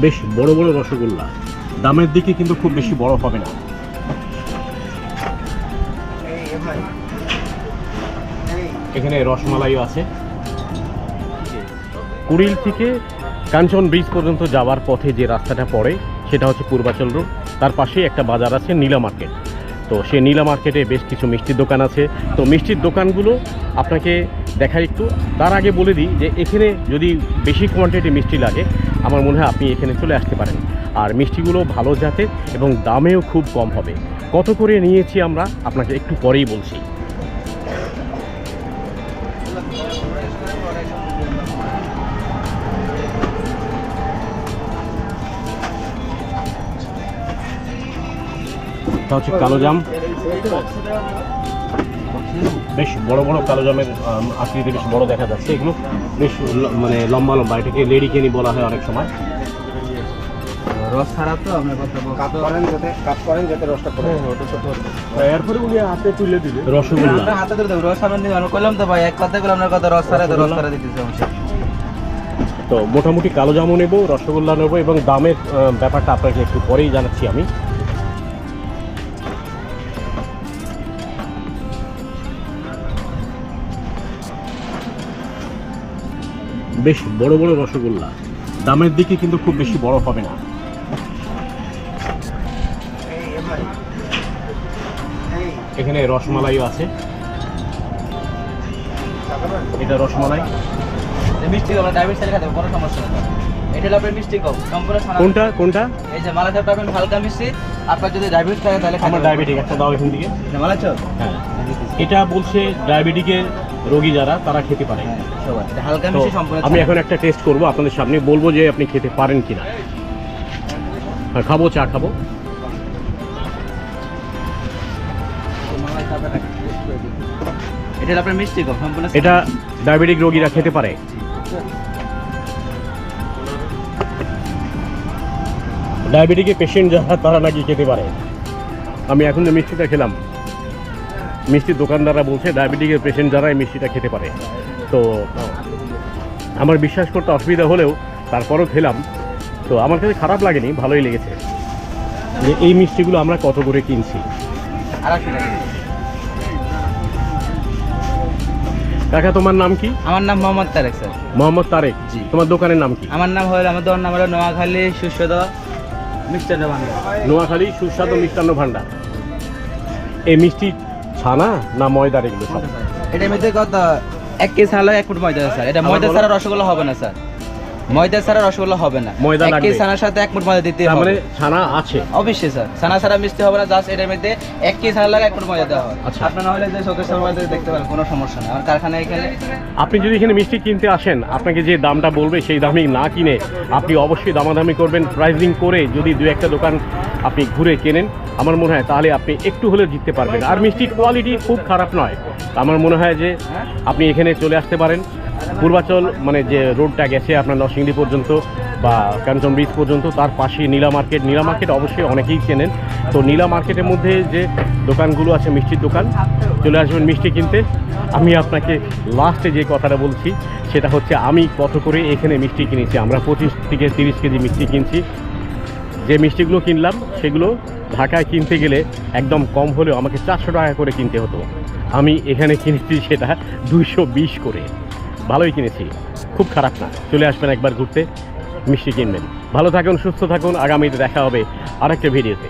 বেশ বড় বড় রসগোল্লা। দামের দিকে কিন্তু খুব বেশি বড় হবে না। এখানে রসমালাইও আছে। কুড়িল থেকে কাঞ্চন ব্রিজ পর্যন্ত যাওয়ার পথে যে রাস্তাটা পড়ে, সেটা হচ্ছে পূর্বাচল রোড। তার পাশেই একটা বাজার আছে, নীলা মার্কেট। তো সে নীলা মার্কেটে বেশ কিছু মিষ্টির দোকান আছে। তো মিষ্টির দোকানগুলো আপনাকে দেখাই একটু। তার আগে বলে দিই যে এখানে যদি বেশি কোয়ান্টিটি মিষ্টি লাগে, আমার মনে হয় আপনি এখানে চলে আসতে পারেন। আর মিষ্টিগুলো ভালো জাতের এবং দামেও খুব কম হবে। কত করে নিয়েছি আমরা? আপনাকে একটু পরেই বলছি। এটা হচ্ছে কালো জাম। বেশ বড় বড় কালো জামের আকৃতি বেশ বড় দেখা যাচ্ছে এগুলো। বেশ মানে লম্বা লম্বা এটাকে লেডি কেনি বলা হয় অনেক সময়। রস ছাড়া তো আপনার কথা কাপ করেন যাতে কাপ করেন যাতে রসটা পড়ে। এরপরে উনি হাতে তুলে দিবে। রসগোল্লা। আমরা হাতে ধরে দেবো। রস সামনে দিবেন আমরা তো ভাই এক কথা বলে আপনার কথা রস ছাড়া তো রস ছাড়া দিতেছে তো মোটামুটি কালো জামও নেব রসগোল্লা নেব এবং দামের ব্যাপারটা আপনাকে একটু পরেই জানাচ্ছি আমি। বেশ বড় বড় রসগোল্লা। দামের দিকে কিন্তু খুব বেশি বড় হবে না। এখানে রসমালাইও আছে। এটা রসমালাই। মিষ্টি আমরা ডায়াবেটিস চালিয়ে খাতে কোনো সমস্যা নেই। এটা হলো আপনার মিষ্টি কম সম্পূর্ণ কোনটা কোনটা? এই যে মালা চাপ পাবেন হালকা মিষ্টি। আপনার যদি ডায়াবেটিস থাকে তাহলে আমার ডায়াবেটিক একটা দাও এখান থেকে। মালা চাপ? হ্যাঁ। এটা বলছে ডায়াবেটিকের রোগী যারা তারা খেতে পারে। হ্যাঁ সবাই এটা হালকা মিষ্টি সম্পূর্ণ আমি এখন একটা টেস্ট করব আপনাদের সামনে বলব যে আপনি খেতে পারেন কিনা। খাব চা খাব। এটা আপনার মিষ্টি সম্পূর্ণ এটা ডায়াবেটিক রোগীরা খেতে পারে। ডায়াবেটিকের পেশেন্ট যারা তারা নাকি খেতে পারে। আমি এখন যে মিষ্টিটা খেলাম মিষ্টির দোকানদাররা বলছে ডায়াবেটিকের পেশেন্ট যারা এই মিষ্টিটা খেতে পারে। তো আমার বিশ্বাস করতে অসুবিধা হলেও তারপরও খেলাম। তো আমার কাছে খারাপ লাগেনি ভালোই লেগেছে। যে এই মিষ্টিগুলো আমরা কত করে কিনছি। কাকা তোমার নাম কি? আমার নাম মোহাম্মদ তারেক স্যার। মোহাম্মদ তারেক। জি। তোমার দোকানের নাম কি? আমার নাম হলো আমার দোকান নাম হলো নোয়াখালী সুস্বাদ মিক্সচার দোকান নোয়াখালী সুস্বাদু মিষ্টান্ন ভান্ডার। এই মিষ্টি ছানা না ময়দার এগুলো সব? এটার মধ্যে কত? এক কেজি ছানা এক ফুট ময়দা স্যার এটা ময়দা ছাড়া রসগোল্লা হবে না স্যার। ময়দা ছাড়া রসগোল্লা হবে না। ময়দা এক লাগবে। কেজি ছানার সাথে এক ফুট ময়দা দিতে তার মানে ছানা আছে। অবশ্যই স্যার। ছানা ছাড়া মিষ্টি হবে না জাস্ট এটার মধ্যে এক কেজি ছানা লাগে এক ফুট ময়দা দেওয়া হয় আচ্ছা। আপনার না হলে যে শোকের সময় দেখতে পারেন কোনো সমস্যা নেই। আমার কারখানা এখানে আপনি যদি এখানে মিষ্টি কিনতে আসেন আপনাকে যে দামটা বলবে সেই দামই না কিনে আপনি অবশ্যই দামাদামি করবেন। প্রাইসিং করে যদি দু একটা দোকান আপনি ঘুরে কেনেন। আমার মনে হয় তাহলে আপনি একটু হলেও জিততে পারবেন। আর মিষ্টির কোয়ালিটি খুব খারাপ নয়। আমার মনে হয় যে আপনি এখানে চলে আসতে পারেন। পূর্বাচল মানে যে রোডটা গেছে আপনার নরসিংদী পর্যন্ত বা কাঞ্চন ব্রিজ পর্যন্ত, তার পাশে নীলা মার্কেট। নীলা মার্কেট অবশ্যই অনেকেই চেনেন। তো নীলা মার্কেটের মধ্যে যে দোকানগুলো আছে, মিষ্টির দোকান, চলে আসবেন মিষ্টি কিনতে। আমি আপনাকে লাস্টে যে কথাটা বলছি, সেটা হচ্ছে আমি কত করে এখানে মিষ্টি কিনেছি। আমরা পঁচিশ থেকে তিরিশ কেজি মিষ্টি কিনছি। যে মিষ্টিগুলো কিনলাম, সেগুলো ঢাকায় কিনতে গেলে একদম কম হলেও আমাকে চারশো টাকা করে কিনতে হতো। আমি এখানে কিনেছি সেটা দুইশো বিশ করে। ভালোই কিনেছি। খুব খারাপ না। চলে আসবেন একবার ঘুরতে। মিষ্টি কিনবেন। ভালো থাকুন, সুস্থ থাকুন। আগামীতে দেখা হবে আরেকটা ভিডিওতে।